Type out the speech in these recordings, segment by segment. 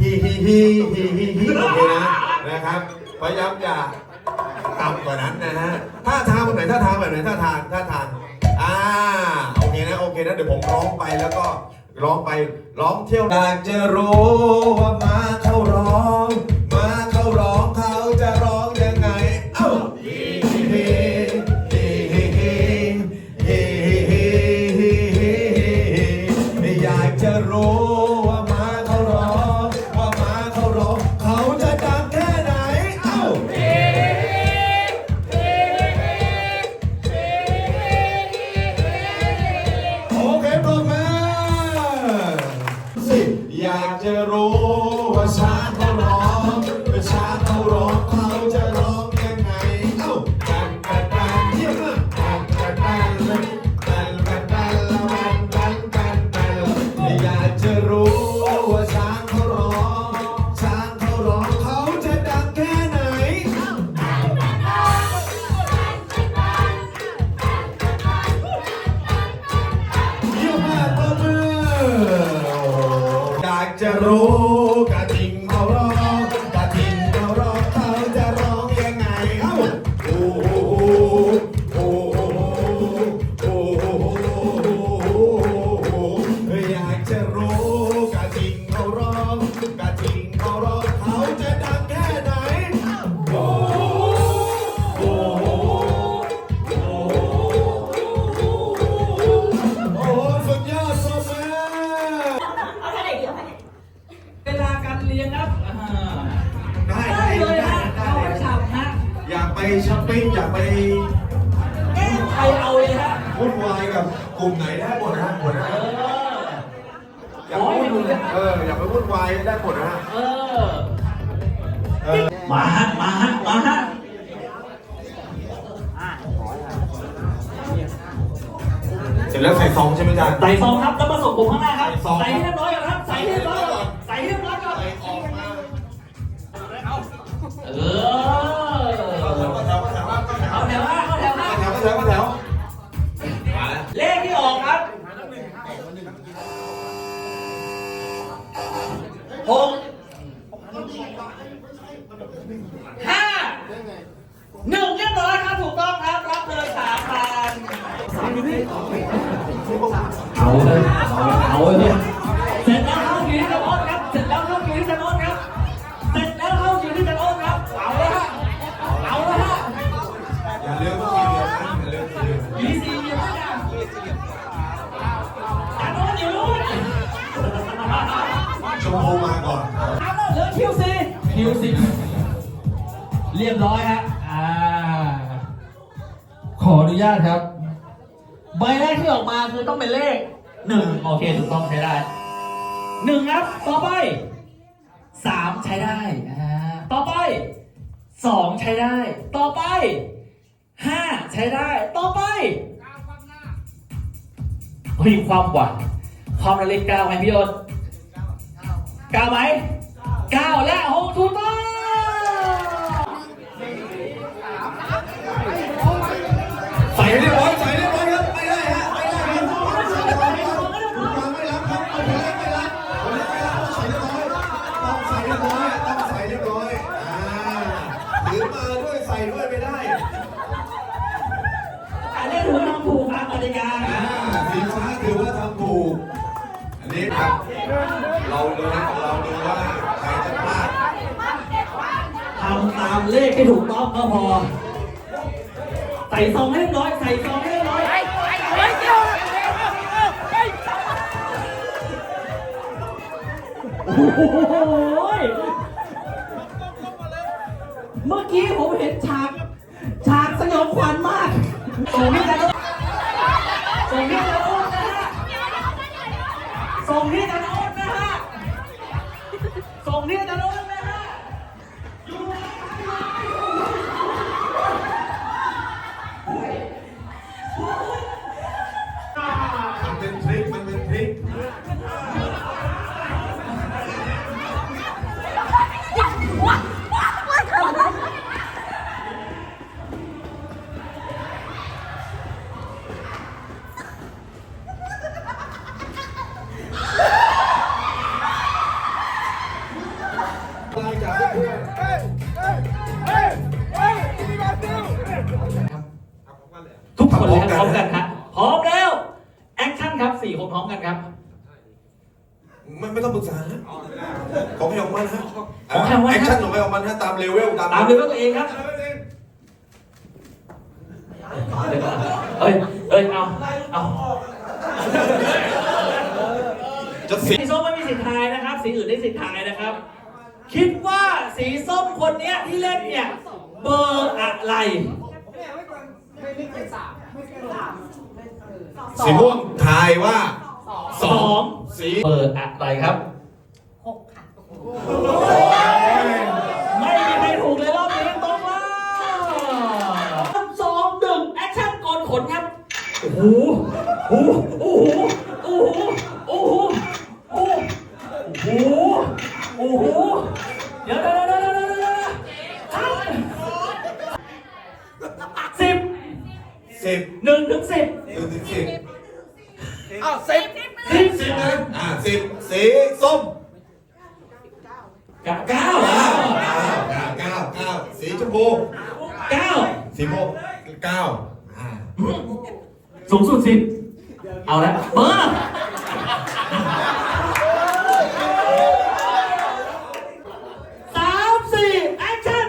ฮีฮีฮีฮีโอเคนะนะครับพยายามอย่าต่ำกว่านั้นนะฮะท่าทางแบบไหนท่าทางแบบไหนท่าทางท่าทางอ่าโอเคนะโอเคนะเดี๋ยวผมร้องไปแล้วก็ร้องไปร้องเที่ยวอยากจะรู้ว่ามาเข้าร้องมา ว่าช้างเขาร้องว่าช้างเขาร้องเขาจะร้องยังไงเอ้ากันกันกันเยี่ยมมากกันกันกันกันกันกันกันกันกันกันอยากจะรู้ว่าช้างเขาร้องช้างเขาร้องเขาจะดังแค่ไหนเยี่ยมมากปรบมืออยากจะรู้ กระทิงเขาร้องเขาจะดังแค่ไหน โอ้โหโอ้โหโอ้โหสุดยอดสมมือเอาท่าไหนดีเอาท่าไหนเวลาการเรียนครับอ่าได้ได้เลยฮะได้เอาเลยฉับฮะอยากไปช้อปปิ้งอยากไปใครเอาเลยฮะวุ่นวายกับกลุ่มไหนได้หมดนะฮะหมดนะ เออ อยากไปวุ่นเอออยากไปวุ่นวายได้หมดนะฮะเออเออมาฮะมาฮะมาฮะเสร็จแล้วใส่ซองใช่ไหมจ๊ะใส่ซองครับแล้วมาส่งผมข้างหน้าครับใส่ซองใส่ให้เรียบร้อยก่อนครับใส่ให้เรียบร้อย เอาเลยเอาเลยเสร็จแล้วเข้าคิวที่จะโอนครับ เสร็จแล้วเข้าคิวที่จะโอนครับ เสร็จแล้วเข้าคิวที่จะโอนครับ เอาเลยฮะ เอาเลยฮะ อย่าลืมทีเดียวนะอย่าลืมทีเดียวมีสี่เหลี่ยมด้วยนะจัดโอนอยู่นู้นชมพูมาก่อนเอาล้วเหลือคิวซีคิวซีเรียบร้อยฮะ อ่า ขออนุญาตครับ ใบแรกที่ออกมาคือต้องเป็นเลขหนึ่งโอเคถูกต้องใช้ได้หนึ่งครับ ต่อไปสามใช้ได้อ่าต่อไปสองใช้ได้ ต่อไปห้าใช้ได้ ต่อไปเฮ้ยความหวังความระลึกเก้าไหมพี่ยศเก้าไหมเก้าและหกถูกต้อง รียบร้อยต้องใส่เรียบร้อยต้องใส่เรียบร้อยอ่าถือมาด้วยใส่ด้วยไม่ได้อันนี้ถือว่าทำถูกตามกติกาอ่าสีฟ้าถือว่าทำถูกอันนี้ครับ เราดูนะเราดูว่าใครจะพลาดทำตามเลขที่ถูกต้องก็พอ ใส่ซองให้เรียบร้อย ใส่ซองให้เรียบร้อยโอ้โห มื่อกี้ผมเห็นฉาก ฉากสยองขวัญมากส่งที่จะโดนส่งที่จะโดนนะฮะส่งที่จะโดนนะฮะส่งที่จะโดนนะฮะ ของใครออกมันฮะแอคชั่นของไม่ออกมันฮะตามเลเวลตามตามเลยว่าตัวเองครับเอ้ยเอ้ยเอาเอาจะสิสีส้มไม่มีสิทธิ์ทายนะครับ สีอื่นได้สิทธิ์ทายนะครับ คิดว่าสีส้มคนเนี้ยที่เล่นเนี่ยเบอร์อะไรสีม่วงทายว่าสองสีเบอร์อะไรครับหกค่ะ ไม่มีใครถูกเลยรอบนี้ต้องว่าสามสองหนึ่งแอคชั่นก่อนขนครับโอ้โหโอ้โหโอ้โหโอ้โหโอ้โหโอ้โหโอ้โหเดี๋ยวเดี๋ยวเดี๋ยวเดี๋ยวเดี๋ยวสิบสิบหนึ่งถึงสิบหนึ่งถึงสิบอ้าวสิบสิบสิบนะอ่าสิบสีส้ม เก้าเก้าเก้าเก้าเก้าเก้าสีชมพูเก้าสีม่วงเก้าอ่า สูงสุดสิบเอาละเบอร์สามสี่แอคชั่น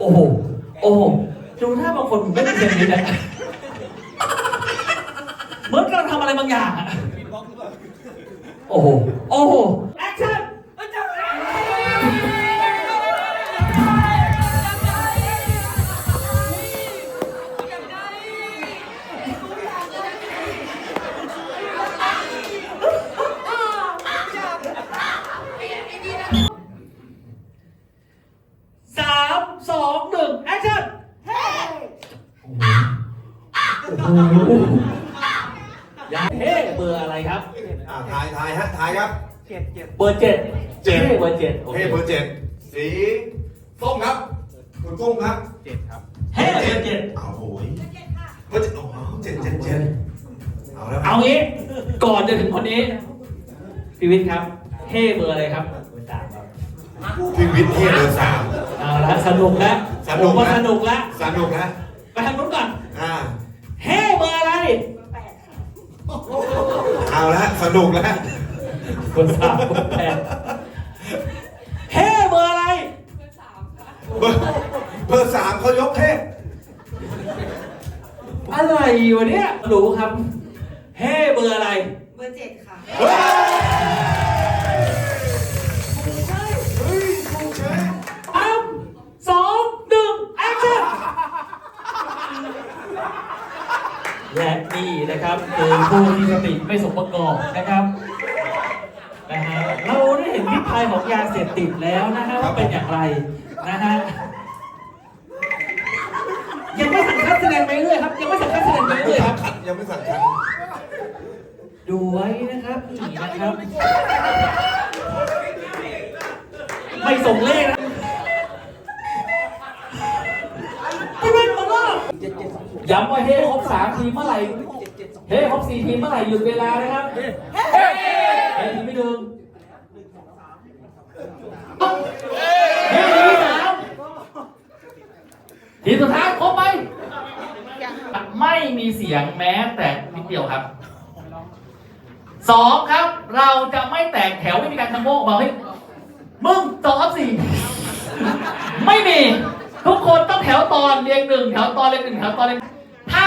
โอ้โห โอ้โห ดูถ้าบางคนไม่ได้เซนนี้นะเหมือนกำลังทำอะไรบางอย่างอะโอ้โห โอ้โห บอร์เจ็ดเจ็ดเฮ้เบอร์เจ็ดโอเคเฮ้เบอร์เจ็ดสีส้มครับคุณส้มครับเจ็ดครับ เฮ้เบอร์เจ็ดเอาโหยเบอร์เจ็ดอ๋อเจ็ดเจ็ดเจ็ดเอาแล้วเอางี้ ก่อนจะถึงคนนี้พี่วิทย์ครับเฮ้เบอร์อะไรครับพี่วิทย์เฮ้เบอร์สาม เอาละสนุกแล้วสนุกผมว่านะสนุกแล้วสนุกนะไปทางนู้นก่อน อ่าเฮ้เบอร์อะไรแปดค่ะเอาละสนุกแล้ว คนสามคนแปดเฮ้เบอร์อะไรเบอร์เบอร์สามเขายกเฮ้อะไรวะเนี่ยรู้ครับ เฮ้เบอร์อะไร เบอร์เจ็ดค่ะเฮ้ยเฮ้ยถูกใช่สามสองหนึ่งแอคชั่นและนี่นะครับคือผู้ที่สติไม่สมประกอบนะครับ ยของยาเสพติดแล้วนะฮะว่าเป็นอย่างไรนะฮะยังไม่สั่งคัดแสดงไปเรื่อยครับยังไม่สั่งคัดแสดงไปยังเรื่ไม่อยคสั่รังบคัดยังไม่สั่งคัดดูไว้นะครับนี่นะครับ ไม่ส่งเลขนะไม่เป็นมาล่ะย้ำว่าเฮ้ครบสามทีเมื่อไหร่เฮ้ครบสี่ทีเมื่อไหร่หยุดเวลานะครับเฮ้เฮ้ทีไม่ดึง เฮ้ทีที่สามทีสุดท้ายครบไหมไม่มีเสียงแม้แต่นิดเดียวครับสองครับ เราจะไม่แตกแถวไม่มีการทำโมกมาเฮ้ยมึงสองครับสี่ไม่มี ทุกคนต้องแถวตอนเรียงหนึ่งแถวตอนเรียงหนึ่งแถวตอนเรียงถ้า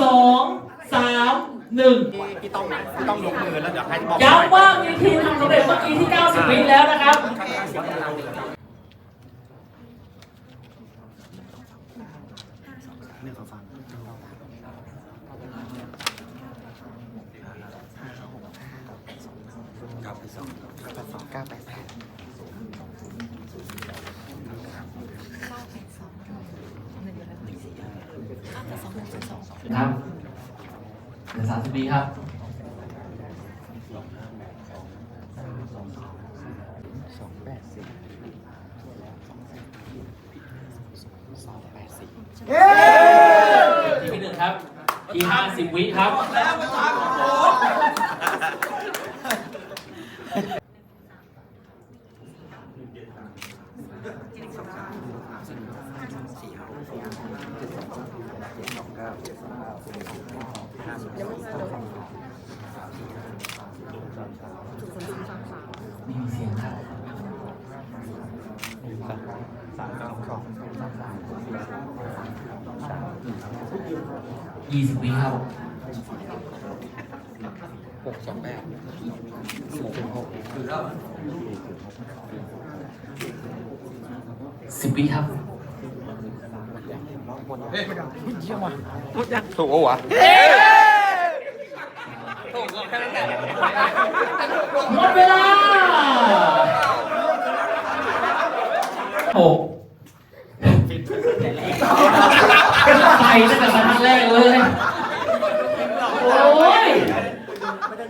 สอง หนึ่งพี่ต้องพี่ต้องยกมือแล้วเดี๋ยวให้บอกย้ำว่ามีทีมทำสำเร็จเมื่อกี้ที่ 90 วิแล้วนะครับ เนี่ยเขาฟังเก้าแปดสองเก้าแปดสองเก้าแปดแปดครับือสามสิบวิครับสองแปดสี่สองแปดสี่ทีมที่หนึ่งครับทีมห้าสิบวิครับ แล้วประชาช ยี่สิบวิครับหกสองแปดสิบวิครับถูกปะวะหมดเวลาหกไป ตั้งแต่บรรทัดแรกเลย โอ้ย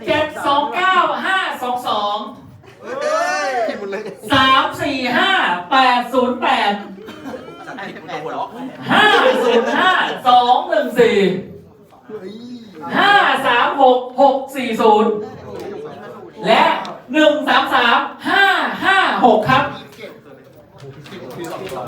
เจ็ดสองเก้าห้าสองสองสามสี่ห้าแปดศูนย์แปดห้าศูนย์ห้าสองหนึ่งสี่ห้าสามหกหกสี่ศูนย์และหนึ่งสามสามห้าห้าหกครับ